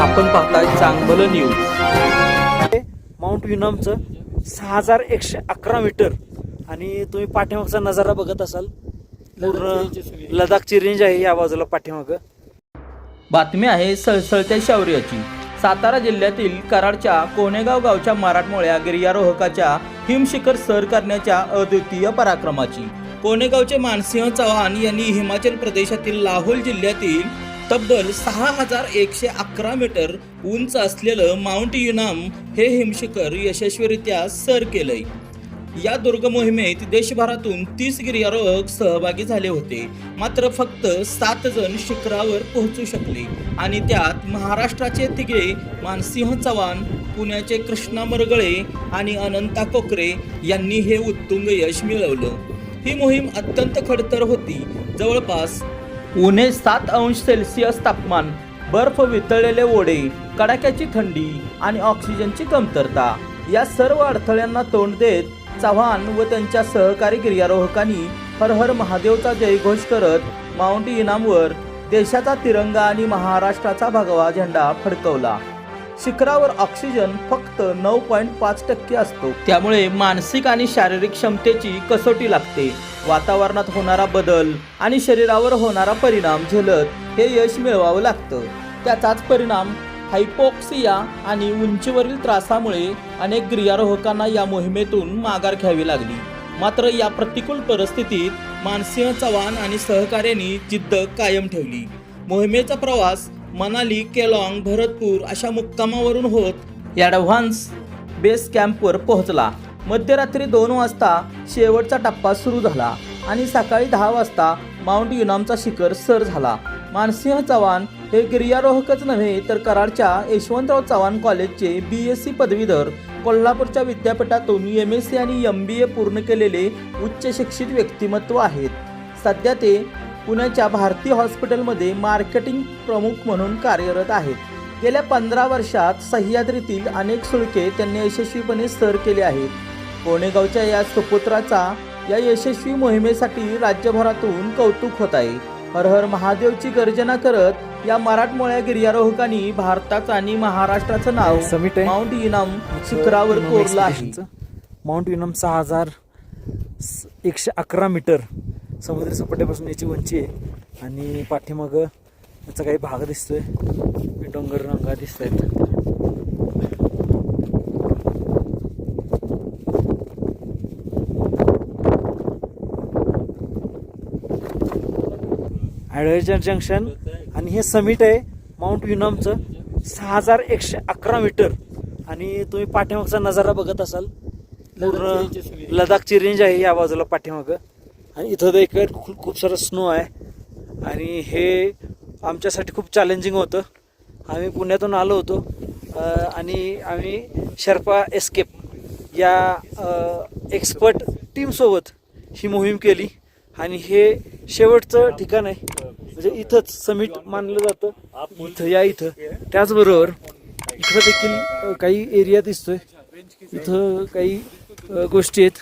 आपण पाहताय चांगलं न्यूज माउंट युनमचं सहा हजार एकशे अकरा मीटर आणि तुम्ही पाठीमागचा नजारा बघत असाल पूर्ण लडाखची रेंज आहे या बाजूला पाठीमाग. बातमी आहे सळसळत्या शौर्याची. सातारा जिल्ह्यातील कराडच्या कोणेगाव गावच्या मराठमोळ्या गिर्यारोहकाच्या हिमशिखर सर करण्याच्या अद्वितीय पराक्रमाची. कोणेगावचे मानसिंह चव्हाण यांनी हिमाचल प्रदेशातील लाहोल जिल्ह्यातील तब्बल सहा हजार एकशे अकरा मीटर उंच असलेलं माउंट युनाम हे हिमशिखर यशस्वीरित्या सर केलंय. या दुर्ग मोहिमेत देशभरातून तीस गिर्यारोहक सहभागी झाले होते. मात्र फक्त सात जण शिखरावर पोहोचू शकले आणि त्यात महाराष्ट्राचे तिघे मानसिंह चव्हाण पुण्याचे कृष्णा मरगळे आणि अनंता कोकरे यांनी हे उत्तुंग यश मिळवलं. ही मोहीम अत्यंत खडतर होती. जवळपास उन्हे सात अंश सेल्सिअस तापमान बर्फ वितळलेले ओढे कडाक्याची थंडी आणि ऑक्सिजनची कमतरता या सर्व अडथळ्यांना तोंड देत चव्हाण व त्यांच्या सहकारी गिर्यारोहकांनी हर हर महादेवचा जयघोष करत माउंट इनामवर देशाचा तिरंगा आणि महाराष्ट्राचा भगवा झेंडा फडकवला. शिखरावर ऑक्सिजन फक्त नऊ पॉईंट पाच टक्के असतो. त्यामुळे मानसिक आणि शारीरिक क्षमतेची कसोटी लागते. वातावरणात होणारा बदल आणि शरीरावर होणारा परिणाम झेलत हे यश मिळवावं लागतं. त्याचाच परिणाम हायपोक्सिया आणि उंचीवरील त्रासामुळे अनेक गिर्यारोहकांना या मोहिमेतून माघार घ्यावी लागली. मात्र या प्रतिकूल परिस्थितीत मानसिंह चव्हाण आणि सहकार्यांनी जिद्द कायम ठेवली. मोहिमेचा प्रवास मनाली केलॉंग भरतपूर अशा मुक्कामावरून होत ॲडव्हान्स बेस कॅम्पवर पोहोचला. मध्यरात्री दोन वाजता शेवटचा टप्पा सुरू झाला आणि सकाळी दहा वाजता माउंट युनामचा शिखर सर झाला. मानसिंह चव्हाण हे गिर्यारोहकच नव्हे तर कराडच्या यशवंतराव चव्हाण कॉलेजचे बी एस सी पदवीधर. कोल्हापूरच्या विद्यापीठातून एम एस सी आणि एम बी ए पूर्ण केलेले उच्च शिक्षित व्यक्तिमत्व आहेत. सध्या ते पुण्याच्या भारती हॉस्पिटलमध्ये मार्केटिंग प्रमुख म्हणून कार्यरत आहेत. गेल्या पंधरा वर्षात सह्याद्रीतील अनेक सुळके त्यांनी यशस्वीपणे सर केले आहेत. कोणेगावच्या या सुपुत्राचा या यशस्वी मोहिमेसाठी राज्यभरातून कौतुक होत आहे. हर हर महादेवची गर्जना करत या मराठमोळ्या गिर्यारोहकांनी भारताचं आणि महाराष्ट्राचं नाव आहे. माउंट इनाम शिखरावर कोरलं आहे. माउंट युनम सहा हजार एकशे अकरा मीटर समुद्र सपाट्यापासून याची उंची आहे. आणि पाठीमागं याचा काही भाग दिसतोय. डोंगर रंगा दिसत आहेत ॲडव्हेंचर जंक्शन आणि हे समिट आहे माउंट विनॉमचं सहा हजार एकशे अकरा मीटर. आणि तुम्ही पाठीमागचा नजारा बघत असाल. पूर्ण लडाखची रेंज आहे या बाजूला पाठीमागं. आणि इथं देखील खूप खूप सारं स्नो आहे. आणि हे आमच्यासाठी खूप चॅलेंजिंग होतं. आम्ही पुण्यातून आलो होतो. आणि आम्ही शर्पा एस्केप या एक्सपर्ट टीमसोबत ही मोहीम केली. आणि हे शेवटचं ठिकाण आहे. म्हणजे इथंच समिट मानलं जातं. इथं या इथं. त्याचबरोबर इथं देखील काही एरिया दिसतोय. इथं काही गोष्टी आहेत.